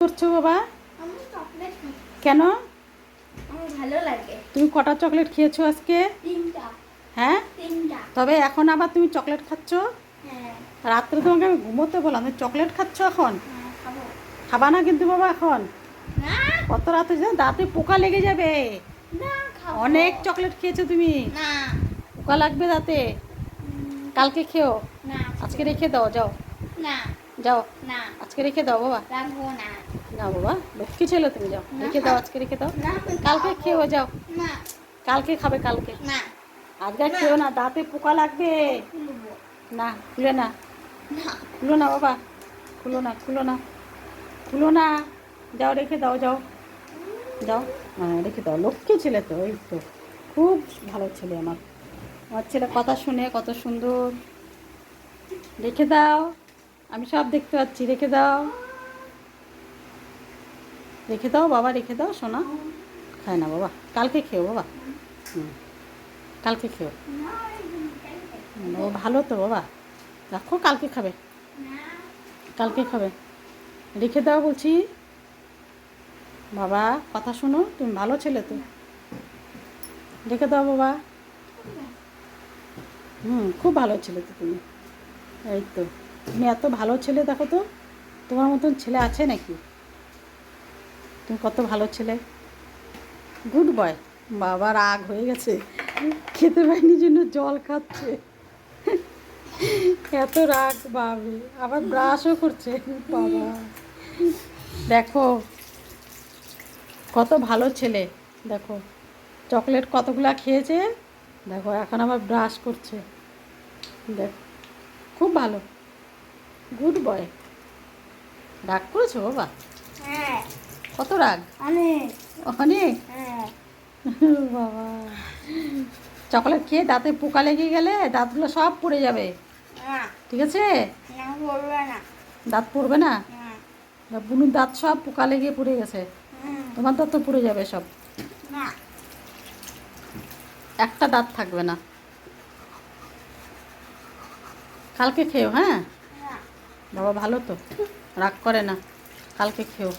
করছ বাবা। কেন? ভালো লাগে। তুমি কটা চকলেট খেয়েছো আজকে? তিনটা। হ্যাঁ? তিনটা। তবে এখন আবার তুমি চকলেট খাচ্ছ? হ্যাঁ। রাত্রে তোমাকে আমি ঘুমোতে বললাম তুমি চকলেট খাচ্ছ এখন? হ্যাঁ খাব। না কিন্তু বাবা এখন? কত রাতে দাঁতে পোকা লেগে যাবে। অনেক চকলেট খেয়েছো তুমি। পোকা লাগবে দাঁতে। কালকে খেও। আজকে রেখে দাও যাও। না। যাও। না। আজকে রেখে দাও বাবা। রাখব না। না বাবা লক্ষ্মী ছেলে তুমি যাও। রেখে দাও আজকে রেখে দাও। কালকে খাব। খেও যাও। না। কালকে খাবে কালকে। না। আজকে খেও না। দাঁতে পোকা লাগবে। না খুলে না। না। খুলো না বাবা। খুলো না খুলো না। খুলো না। যাও রেখে দাও যাও। যাও। হ্যাঁ রেখে দাও। লক্ষ্মী ছেলে তো ওই তো। খুব ভালো ছেলে আমার। আমার ছেলে কথা শুনে কত সুন্দর। রেখে দাও। আমি সব দেখতে পাচ্ছি। রেখে দাও। রেখে দাও বাবা, রেখে দাও, সোনা। খায় না বাবা। কালকে খেও বাবা। হুম। কালকে খেও। ও ভালো তো বাবা। রাখো, কালকে খাবে। কালকে খাবে। রেখে দাও বলছি। বাবা, কথা শোনো, তুমি ভালো ছেলে তো। রেখে দাও বাবা। হুম, খুব ভালো ছেলে তো তুমি। এই তো। তুমি এত ভালো ছেলে দেখো তো, তোমার মতন ছেলে আছে নাকি? তুমি কত ভালো ছেলে। গুড বয় বাবা, রাগ হয়ে গেছে। খেতে পাইনি জন্য জল খাচ্ছে। এত রাগ বাবে আবার ব্রাশও করছে। বাবা। দেখো, কত ভালো ছেলে। দেখো, চকলেট কতগুলা খেয়েছে? দেখো, এখন আবার ব্রাশ করছে। দেখ, খুব ভালো। গুড বয় রাগ করেছ বাবা? হ্যাঁ। কত রাগ? অনেক। অনেক? হ্যাঁ। বাবা। চকলেট খেয়ে দাঁতে পোকা লেগে গেলে দাঁতগুলো সব পড়ে যাবে। ঠিক আছে? দাঁত পড়বে না? বুনুর দাঁত সব পোকা লেগে পড়ে গেছে। তোমার দাঁত তো পড়ে যাবে সব। একটা দাঁত থাকবে না। কালকে খেও হ্যাঁ? বাবা ভালো তো? রাগ করে না। কালকে খেও।